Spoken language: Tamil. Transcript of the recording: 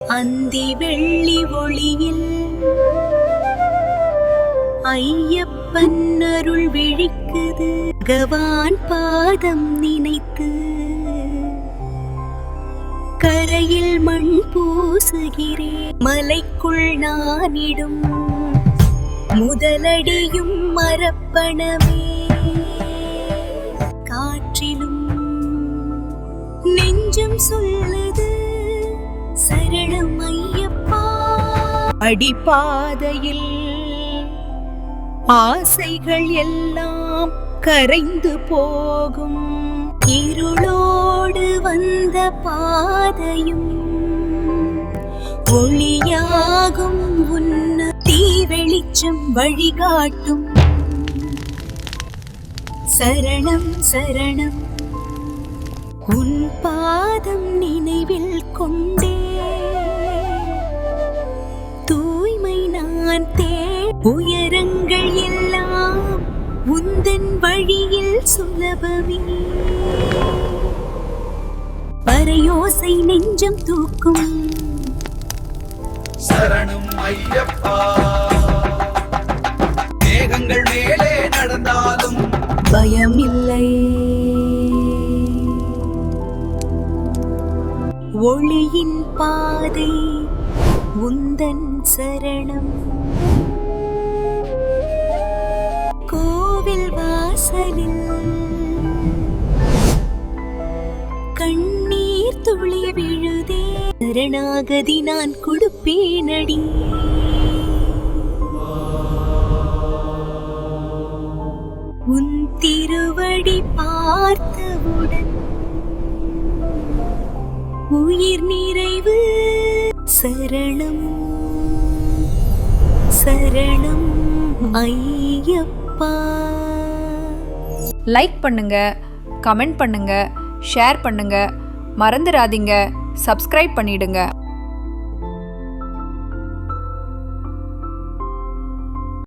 அந்தி வெள்ளி ஒளியில் ஐயப்பன் அருள் விழிக்குது. பகவான் பாதம் நினைத்து கரையில் மண் பூசுகிறேன் மலைக்குள் நானிடும் முதலடியும் மரப்பணமே. காற்றிலும் நெஞ்சம் சொல்ல அடிப்பாதையில் ஆசைகள் எல்லாம் கரைந்து போகும். இருளோடு வந்த பாதையும் ஒளியாகும். உன்ன தீ வெளிச்சம் வழிகாட்டும். சரணம் சரணம். உன் பாதம் நினைவில் கொண்டே உயரங்கள் எல்லாம் உந்தன் வழியில் சுலபமே. பறையோசை நெஞ்சம் தூக்கும். சரணம் ஐயப்பா. மேகங்கள் மேலே நடந்தாலும் பயமில்லை. ஒளியின் பாதை உந்தன் சரணம். வாசலில் கண்ணீர் துளி விழுதே. சரணாகதி நான் கொடுப்பேனடி. உன் திருவடி பார்த்தவுடன் உயிர் நிறைவு. சரணம் சரணம் ஐயப்பா. லைக் பண்ணுங்க கமெண்ட் பண்ணுங்க ஷேர் பண்ணுங்க. மறந்துடாதீங்க சப்ஸ்கிரைப் பண்ணிடுங்க.